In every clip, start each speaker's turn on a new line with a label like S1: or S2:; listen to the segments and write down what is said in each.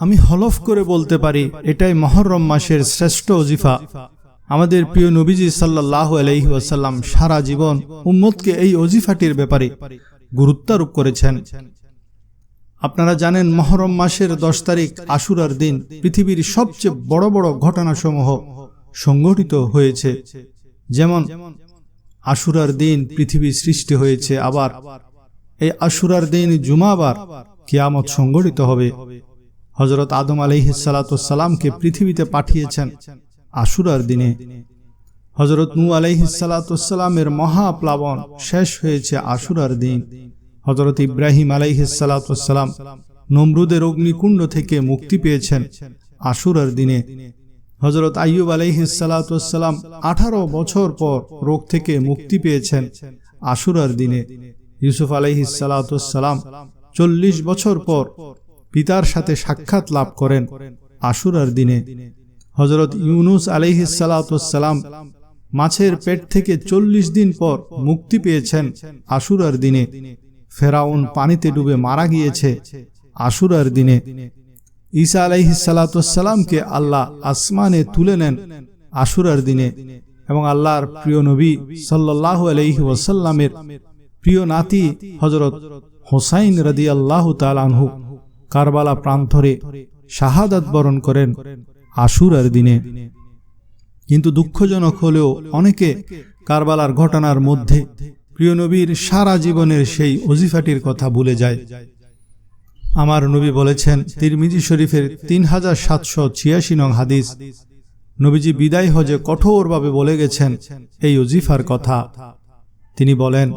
S1: আমি হলফ করে বলতে পারি, এটাই মহরম মাসের শ্রেষ্ঠ অজিফা আমাদের প্রিয় নবীজি সাল্লাহ আলহি ওয়াসাল্লাম সারা জীবন উম্মতকে এই অজিফাটির ব্যাপারে গুরুত্বারোপ করেছেন। আপনারা জানেন, মহরম মাসের দশ তারিখ আশুরার দিন পৃথিবীর সবচেয়ে বড় বড় ঘটনাসমূহ সংঘটিত হয়েছে। যেমন, আশুরার দিন পৃথিবী সৃষ্টি হয়েছে, আবার এই আশুরার দিন জুমাবার কিয়ামত সংঘটিত হবে। হজরত আদম আলহিসালাতামকে পৃথিবীতে পাঠিয়েছেন আশুরার দিনে। হজরত নু আলাইহিসালাতামের মহাপ্লাবন শেষ হয়েছে আশুরার দিন। হজরত ইব্রাহিম আলাইহিসালাতাম নমরুদের অগ্নিকুণ্ড থেকে মুক্তি পেয়েছেন আশুরার দিনে। হজরত আইয়ুব আলাইহিসালাতাম আঠারো বছর পর রোগ থেকে মুক্তি পেয়েছেন আশুরার দিনে। ইউসুফ আলাইহিসালাতাম চল্লিশ বছর পর পিতার সাথে সাক্ষাৎ লাভ করেন আশুরার দিনে। হজরত ইউনুস আলাইহিসালাতাম মাছের পেট থেকে চল্লিশ দিন পর মুক্তি পেয়েছেন আশুরার দিনে। ফেরাউন পানিতে ডুবে মারা গিয়েছে আশুরার দিনে। ঈসা আলাইহিসালাতামকে আল্লাহ আসমানে তুলে নেন আশুরার দিনে এবং আল্লাহর প্রিয় নবী সাল্লাহ আলহি ওয়াসাল্লামের প্রিয় নাতি হজরত হোসাইন রদি আল্লাহ তালানহু কারবালা প্রান্তরে শাহাদাত বরণ করেন আশুরার দিনে। কিন্তু দুঃখজনক হলেও অনেকে কারবালার ঘটনার মধ্যে প্রিয় নবীর সারা জীবনের সেই অজিফাটির কথা ভুলে যায়। আমার নবী বলেছেন, তিরমিজি শরীফের তিন হাজার সাতশো ছিয়াশি নং হাদিস, নবীজি বিদায় হজে কঠোরভাবে বলে গেছেন এই অজিফার কথা। তিনি বলেন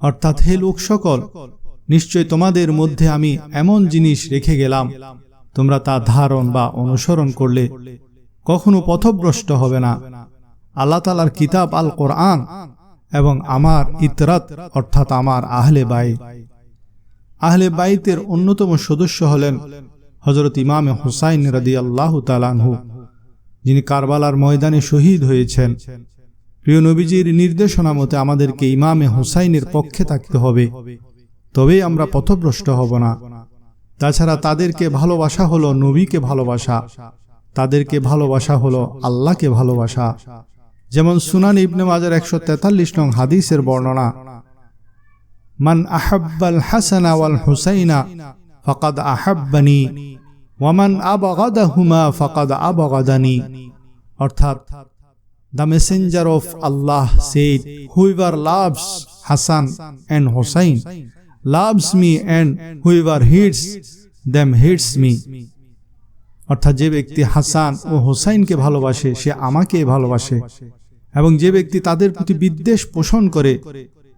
S1: অর্থাৎ হে লোক সকল, নিশ্চয় তোমাদের মধ্যে আমি এমন জিনিস রেখে গেলাম, তোমরা তা ধারণ বা অনুসরণ করলে কখনো পথভ্রষ্ট হবে না। আল্লাহ তালার কিতাব আল কোরআন এবং আমার ইতরাত, অর্থাৎ আমার আহলে বাই আহলে বাইতের অন্যতম সদস্য হলেন হজরত ইমামে হুসাইন রদি আল্লাহ তালানহু যিনি কারবালার ময়দানে শহীদ হয়েছেন। প্রিয় নবীজির নির্দেশনা মতে আমাদেরকে ইমামে হুসাইনের পক্ষে থাকতে হবে, তবেই আমরা পথভ্রষ্ট হব না। তাছাড়া তাদেরকে ভালোবাসা হলো নবীকে ভালোবাসা, তাদেরকে ভালোবাসা হলো আল্লাহকে ভালোবাসা। যেমন সুনান ইবনে মাজার একশো তেতাল্লিশ নং হাদিসের বর্ণনা মান আহাব্বাল হাসানা ওয়াল হুসাইনা ফকাদ আহাব্বানি ওয়ামান আবগাদাহুমা ফকাদ আবগাদানি। অর্থাৎ, the messenger of Allah said whoever loves Hasan and Hussain. Loves me and whoever hates them hates me. অর্থাৎ, যে ব্যক্তি হাসান ও হোসাইনকে ভালোবাসে, সে আমাকে ভালোবাসে। এবং যে ব্যক্তি তাদের প্রতি বিদ্বেষ পোষণ করে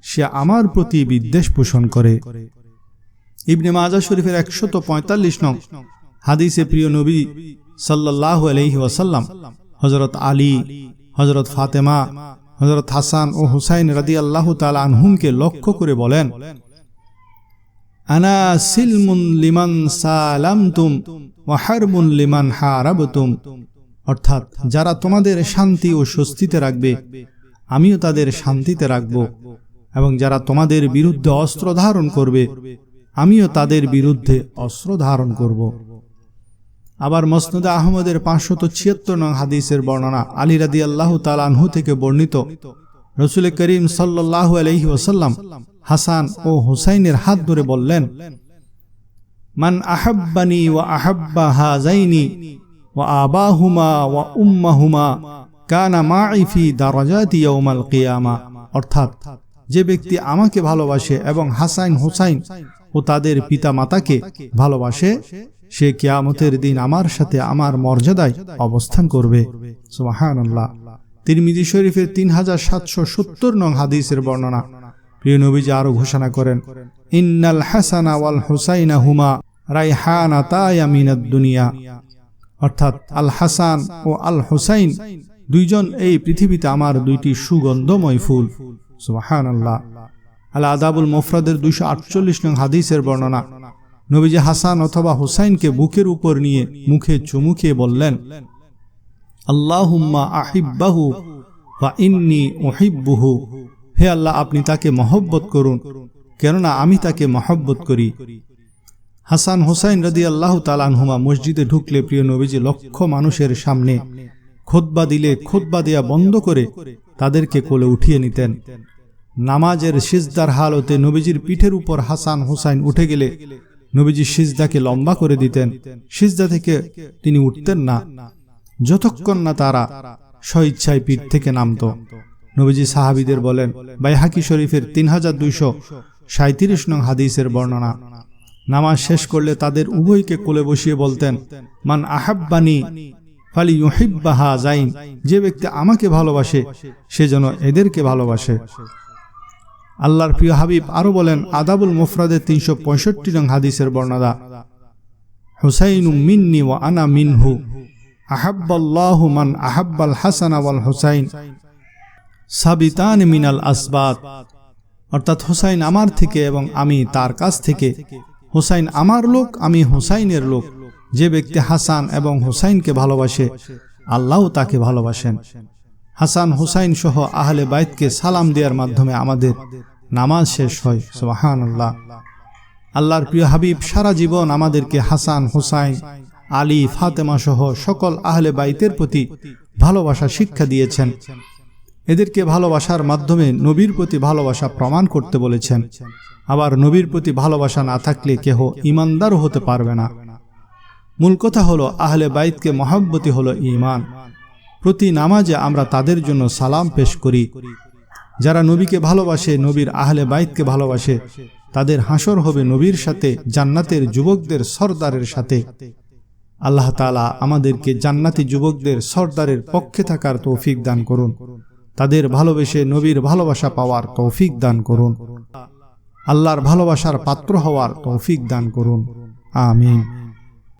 S1: সে আমার প্রতি বিদ্বেষ পোষণ করে। ইবনে মাজা শরীফের একশত পঁয়তাল্লিশ নং হাদিসে প্রিয় নবী সাল্লাহ আলহি ওয়াসাল্লাম হজরত আলী হজরত ফাতেমা হজরত হাসান ও হুসাইন রাদি আল্লাহ তালা আনহুমকে লক্ষ্য করে বলেন, আনা সিলমুন লিমান সালামতুম ওয়াহারমুন লিমান হারাবতুম। অর্থাৎ যারা তোমাদের শান্তি ও স্বস্তিতে রাখবে, আমিও তাদের শান্তিতে রাখব। এবং যারা তোমাদের বিরুদ্ধে অস্ত্র ধারণ করবে, আমিও তাদের বিরুদ্ধে অস্ত্র ধারণ করব। আবার মসনদে আহমদের পাঁচশত ছিয়াত্তর নং হাদিসের বর্ণনা আলী রাদি আল্লাহ তালানহু থেকে বর্ণিত। রসুল করিম সাল্লাহ আলহি ওসাল্লাম হাসান ও হুসাইনের হাত ধরে বললেন, মান আহাব্বানি ওয়া আহাব্বা হাজাইনি ওয়া আবাহুমা ওয়া উম্মাহুমা কানা মাইফি দারাজাতি ইয়াউমাল কিয়ামা। অর্থাৎ যে ব্যক্তি আমাকে ভালোবাসে এবং হাসাইন হুসাইন ও তাদের পিতা মাতাকে ভালোবাসে, সে কেয়ামতের দিন আমার সাথে আমার মর্যাদায় অবস্থান করবে। সুবহানাল্লাহ। তিরমিজি শরীফের তিন হাজার সাতশো সত্তর নং হাদিসের বর্ণনা। প্রিয় নবীজি আরও ঘোষণা করেন, ইন্নাল হাসানা ওয়াল হুসাইনা হুমা রাইহানা তায়ামিনাদ দুনিয়া। অর্থাৎ আল হাসান ও আল হুসাইন দুইজন এই পৃথিবীতে আমার দুইটি সুগন্ধময় ফুল। সুবাহান আল্লাহ আল আদাবুল মোফরাদের দুইশো আটচল্লিশ নং হাদিসের বর্ণনা। নবীজি হাসান অথবা হুসাইনকে বুকের উপর নিয়ে মুখে চুমু খেয়ে বললেন, আল্লাহুম্মা আহিব্বাহু বা ইন্নি ওহিব্বুহু হে আল্লাহ, আপনি তাকে মহব্বত করুন, কেননা আমি তাকে মহব্বত করি। হাসান হোসাইন রদি আল্লাহ তালানহুমা মসজিদে ঢুকলে প্রিয় নবীজি লক্ষ মানুষের সামনে খোদবা দিলে খোদবা দেয়া বন্ধ করে তাদেরকে কোলে উঠিয়ে নিতেন। নামাজের সিজদার হালতে নবীজির পিঠের উপর হাসান হুসাইন উঠে গেলে নবীজি সিজদাকে লম্বা করে দিতেন। সিজদা থেকে তিনি উঠতেন না। যতক্ষণ না তারা স্বইচ্ছায় পিঠ থেকে নামত। নবীজি সাহাবিদের বলেন, বাইহাকি শরীফের তিন হাজার দুইশো সাঁত্রিশ নং হাদিসের বর্ণনা। নামাজ শেষ করলে তাদের উভয়কে কোলে বসিয়ে বলতেন, মান আহাব্বানি ফালি ইউহিব্বাহা জাইন যে ব্যক্তি আমাকে ভালোবাসে, সে যেন এদেরকে ভালোবাসে। আল্লাহর প্রিয় হাবিব আরও বলেন, আদাবুল মুফরাদের তিনশো পঁয়ষট্টি রং হাদিসের বর্ণনা। হুসাইনু মিন্নি ওয়া আনা মিনহু। আহাব্বাল্লাহু মান আহাব্বাল হাসান ওয়াল হুসাইন। সাবিতান মিনাল আসবাত। অর্থাৎ হুসাইন আমার থেকে এবং আমি তার কাছ থেকে। হুসাইন আমার লোক, আমি হুসাইনের লোক। যে ব্যক্তি হাসান এবং হুসাইনকে ভালোবাসে আল্লাহ তাকে ভালোবাসেন। হাসান, হুসাইন সহ আহলে বাইতকে সালাম দেওয়ার মাধ্যমে আমাদের নামাজ শেষ হয়। সোহান আল্লাহ আল্লাহর প্রিয় হাবিব, সারা জীবন আমাদেরকে হাসান, হুসাইন, আলী, ফাতেমা সহ সকল আহলে বাইতের প্রতি ভালোবাসা, শিক্ষা দিয়েছেন। এদেরকে ভালোবাসার মাধ্যমে নবীর প্রতি ভালোবাসা প্রমাণ করতে বলেছেন। আবার নবীর প্রতি ভালোবাসা না থাকলে কেহ ইমানদারও হতে পারবে না। মূল কথা হলো আহলে বাইতকে মহাব্বতি হলো ইমান প্রতি নামাজে আমরা তাদের জন্য সালাম পেশ করি। যারা নবীকে ভালোবাসে, নবীর আহলে বাইতকে ভালোবাসে, তাদের হাসর হবে নবীর সাথে, জান্নাতের যুবকদের সর্দারের সাথে। আল্লাহ তালা আমাদেরকে জান্নাতি যুবকদের সর্দারের পক্ষে থাকার তৌফিক দান করুন। তাদের ভালোবেসে নবীর ভালোবাসা পাওয়ার তৌফিক দান করুন। আল্লাহর ভালোবাসার পাত্র হওয়ার তৌফিক দান করুন। আমিন।